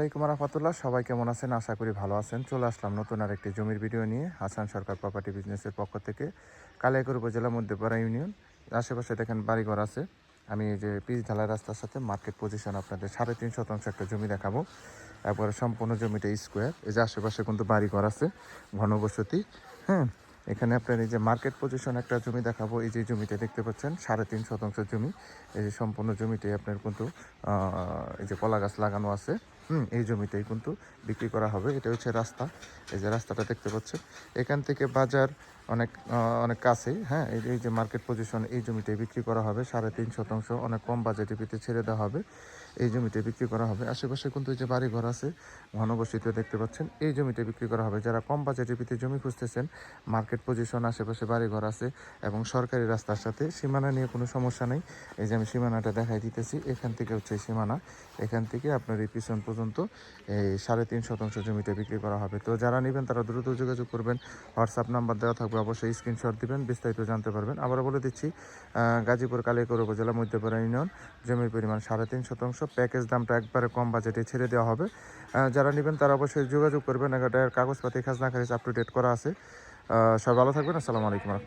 আসসালামাইকুম রহমতুল্লাহ। সবাই কেমন আছেন? আশা করি ভালো আছেন। চলে আসলাম নতুন আর একটি জমির ভিডিও নিয়ে হাসান সরকার প্রপার্টি বিজনেসের পক্ষ থেকে কালিয়াকর উপজেলা মধ্যপাড়া ইউনিয়ন। আশেপাশে দেখেন বাড়িঘর আছে। আমি এই যে পিচ ঢালাই রাস্তার সাথে মার্কেট পজিশন আপনাদের সাড়ে তিন শতাংশ একটা জমি দেখাবো। একবারে সম্পূর্ণ জমিটা স্কোয়ার এই যে আশেপাশে কিন্তু বাড়িঘর আছে ঘনবসতি হ্যাঁ এখানে আপনার এই যে মার্কেট পজিশন একটা জমি দেখাবো। এই যে জমিটা দেখতে পাচ্ছেন, সাড়ে তিন শতাংশ জমি। এই যে সম্পূর্ণ জমিটাই আপনার কিন্তু এই যে কলা গাছ লাগানো আছে। হুম, এই জমিটাই কিন্তু বিক্রি করা হবে। এটা হচ্ছে রাস্তা। এই যে রাস্তাটা দেখতে পাচ্ছেন এখান থেকে বাজার অনেক অনেক কাছেই হ্যাঁ? এই যে মার্কেট পজিশন এই জমিটাই বিক্রি করা হবে। সাড়ে তিন শতাংশ অনেক কম বাজেটে পিতে ছেড়ে দেওয়া হবে। এই জমিটা বিক্রি করা হবে। আশেপাশে কিন্তু এই যে বাড়ি ঘর আছে, ঘনবসতিত দেখতে পাচ্ছেন। এই জমিটা বিক্রি করা হবে। যারা কম বাজেটে পিতে জমি খুঁজতেছেন মার্কেট পজিশন আশেপাশে বাড়ি ঘর আছে এবং সরকারি রাস্তার সাথে, সীমানা নিয়ে কোনো সমস্যা নেই। এই যে আমি সীমানাটা দেখাই দিতেছি। এখান থেকে হচ্ছে সীমানা। এখান থেকে আপনার এই পিছন পর্যন্ত এই সাড়ে তিন শতাংশ জমিটা বিক্রি করা হবে। তো যারা নেবেন তারা দ্রুত যোগাযোগ করবেন। হোয়াটসঅ্যাপ নাম্বার দেওয়া থাকবে, অবশ্যই স্ক্রিনশট দিবেন, বিস্তারিত জানতে পারবেন। আবার বলে দিচ্ছি গাজীপুর, কালিয়াকর উপজেলা, মধ্যপাড়া ইউনিয়ন, জমির পরিমাণ সাড়ে তিন শতাংশ। প্যাকেজ দামটা একবারে কম বাজেটে ছেড়ে দেওয়া হবে। যারা নেবেন তারা অবশ্যই যোগাযোগ করবেন। এটার কাগজপাতি, খাজনা, খারিজ আপ টু ডেট করা আছে। সবাই ভালো থাকবেন। আসসালামু আলাইকুম।